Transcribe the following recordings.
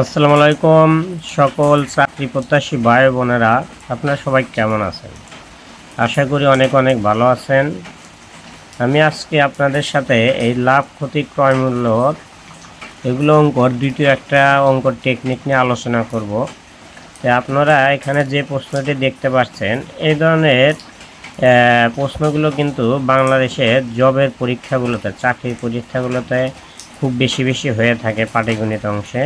আসসালামু আলাইকুম সকল চাকরি প্রত্যাশী ভাই বোনেরা, আপনারা সবাই কেমন আছেন? আশা করি অনেক অনেক ভালো আছেন। আমি আজকে আপনাদের সাথে এই লাভ ক্ষতি ক্রয় মূল্য এগুলো অঙ্কর দ্বিতীয় একটা অঙ্কর টেকনিক নিয়ে আলোচনা করব। তো আপনারা এখানে যে প্রশ্নটি দেখতে পাচ্ছেন, এই ধরনের প্রশ্নগুলো কিন্তু বাংলাদেশের জবের পরীক্ষাগুলোতে, চাকরির পরীক্ষাগুলোতে খুব বেশি বেশি হয়ে থাকে পাটিগণিত অংশে।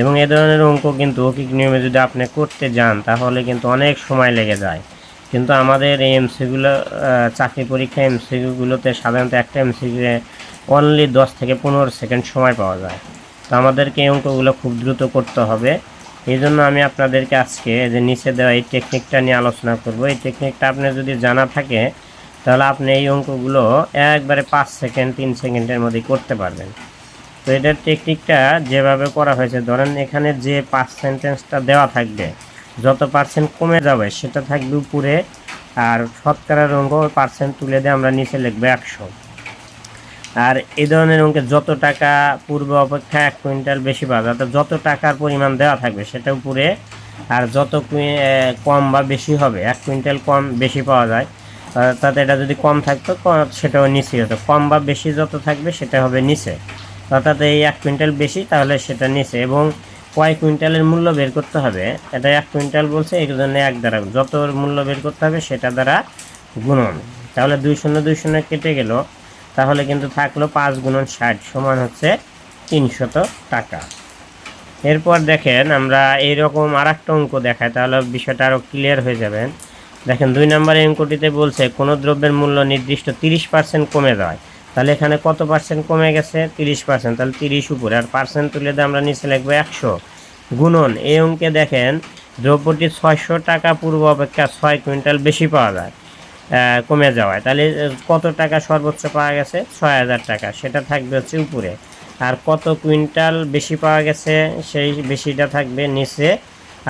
এবং এ ধরনের অঙ্ক কিন্তু অকিক নিয়মে যদি আপনি করতে যান, তাহলে কিন্তু অনেক সময় লেগে যায়। কিন্তু আমাদের এই এমসিগুলো চাকরি পরীক্ষা এমসিগুলোতে সাধারণত একটা এমসিকে অনলি দশ থেকে পনেরো সেকেন্ড সময় পাওয়া যায়। তো আমাদেরকে এই অঙ্কগুলো খুব দ্রুত করতে হবে। এই জন্য আমি আপনাদেরকে আজকে যে নিচে দেওয়া এই টেকনিকটা নিয়ে আলোচনা করব। এই টেকনিকটা আপনার যদি জানা থাকে, তাহলে আপনি এই অঙ্কগুলো একবারে পাঁচ সেকেন্ড, তিন সেকেন্ডের মধ্যে করতে পারবেন। তো এটার টেকনিকটা যেভাবে করা হয়েছে, ধরেন এখানে যে পার্সেন্টেজটা দেওয়া থাকবে, যত পার্সেন্ট কমে যাবে সেটা থাকবে উপরে, আর শতকরার অঙ্ক পার্সেন্ট তুলে দিয়ে আমরা নিচে লিখব একশো। আর এই ধরনের অঙ্কে যত টাকা পূর্ব অপেক্ষা এক কুইন্টাল বেশি যায় তো যত টাকার পরিমাণ দেওয়া থাকবে সেটা উপরে, আর যত কম বা বেশি হবে, এক কুইন্টাল কম বেশি পাওয়া যায় তাতে এটা যদি কম থাকতো সেটাও নিচে হতো। কম বা বেশি যত থাকবে সেটা হবে নিচে। অর্থাৎ এই এক কুইন্টাল বেশি, তাহলে সেটা নিচে এবং কয় কুইন্টালের মূল্য বের করতে হবে? এটা এক কুইন্টাল বলছে এই জন্য এক দ্বারা যত মূল্য বের করতে হবে, সেটা দ্বারা গুণন। তাহলে দুই শূন্য দুই শূন্য কেটে গেল। তাহলে কিন্তু থাকল পাঁচ গুণন ষাট সমান হচ্ছে তিনশত টাকা। এরপর দেখেন, আমরা এইরকম আর একটা অঙ্ক দেখাই, তাহলে বিষয়টা আরও ক্লিয়ার হয়ে যাবেন দেখেন, দুই নম্বর অঙ্কটিতে বলছে, কোনো দ্রব্যের মূল্য নির্দিষ্ট তিরিশ পার্সেন্ট কমে যায়। তাহলে এখানে কত পার্সেন্ট কমে গেছে? তিরিশ পার্সেন্ট তাহলে তিরিশ উপরে। আর পার্সেন্ট তুলে দিয়ে আমরা নিচে লিখব একশো। গুণন, এই অঙ্কে দেখেন, দ্রব্যটি ছয়শো টাকা পূর্ব অপেক্ষা ছয় কুইন্টাল বেশি পাওয়া যায় কমে যাওয়ায়। তাহলে কত টাকা সর্বোচ্চ পাওয়া গেছে? ছয় হাজার টাকা। সেটা থাকবে হচ্ছে উপরে। আর কত কুইন্টাল বেশি পাওয়া গেছে? সেই বেশিটা থাকবে নিচে।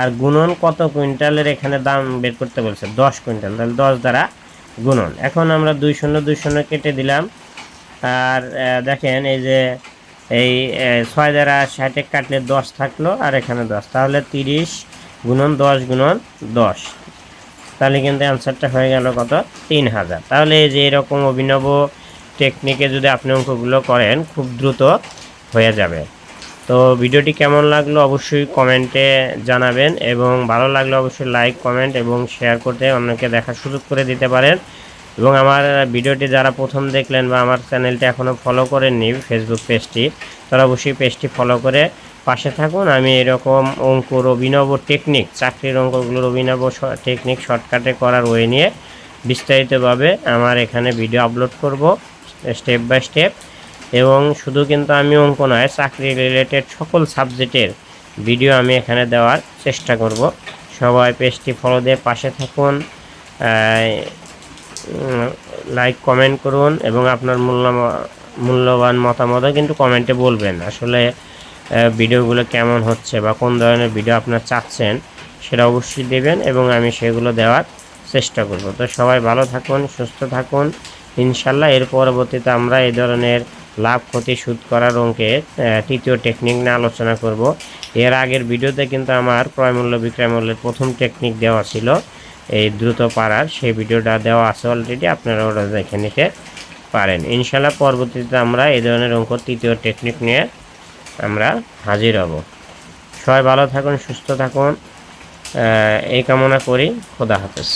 আর গুণন কত কুইন্টালের এখানে দাম বের করতে বলছে? দশ কুইন্টাল। তাহলে দশ দ্বারা গুণন। এখন আমরা দুই শূন্য দুই শূন্য কেটে দিলাম। আর দেখেন এই যে এই ছয় দ্বারা ষাটে কাটলে দশ থাকল, আর এখানে দশ। তাহলে তিরিশ গুণন দশ গুণন দশ। তাহলে কিন্তু অ্যান্সারটা হয়ে গেল কত? তিন হাজার। তাহলে এই যে এরকম অভিনব টেকনিকে যদি আপনি অঙ্কগুলো করেন, খুব দ্রুত হয়ে যাবে। তো ভিডিওটি কেমন লাগল অবশ্যই কমেন্টে জানাবেন এবং ভালো লাগলে অবশ্যই লাইক, কমেন্ট এবং শেয়ার করতে অন্যকে দেখার সুযোগ করে দিতে পারেন। এবং আমার ভিডিওটি যারা প্রথম দেখলেন বা আমার চ্যানেলটি এখনও ফলো করেননি ফেসবুক পেজটি তারা অবশ্যই পেজটি ফলো করে পাশে থাকুন। আমি এরকম অঙ্কুর অভিনব টেকনিক চাকরির অঙ্কগুলোর অভিনব টেকনিক শর্টকাটে করার ওয়ে নিয়ে বিস্তারিতভাবে আমার এখানে ভিডিও আপলোড করব স্টেপ বাই স্টেপ এবং শুধু কিন্তু আমি অঙ্ক নয়, চাকরি রিলেটেড সকল সাবজেক্টের ভিডিও আমি এখানে দেওয়ার চেষ্টা করব। সবাই পেজটি ফলো দিয়ে পাশে থাকুন। লাইক কমেন্ট করুন এবং আপনার মূল্য মূল্যবান মতামতও কিন্তু কমেন্টে বলবেন। আসলে ভিডিওগুলো কেমন হচ্ছে বা কোন ধরনের ভিডিও আপনার চাচ্ছেন সেটা অবশ্যই দেবেন এবং আমি সেগুলো দেওয়ার চেষ্টা করব। তো সবাই ভালো থাকুন সুস্থ থাকুন। ইনশাল্লাহ এর পরবর্তীতে আমরা এই ধরনের লাভ ক্ষতি সুদ করার অঙ্কে আহ, তৃতীয় টেকনিক নিয়ে আলোচনা করব। এর আগের ভিডিওতে কিন্তু আমার ক্রয় মূল্য বিক্রয় মূল্যের প্রথম টেকনিক দেওয়া ছিল। এই দ্রুত পারার সেই ভিডিওটা দেওয়া আছে অলরেডি আপনারা ওটা দেখে নিতে পারেন। ইনশাল্লাহ পরবর্তীতে আমরা এই ধরনের অঙ্ক তৃতীয় টেকনিক নিয়ে আমরা হাজির হব। সবাই ভালো থাকুন, সুস্থ থাকুন এই কামনা করি। খোদা হাফেজ।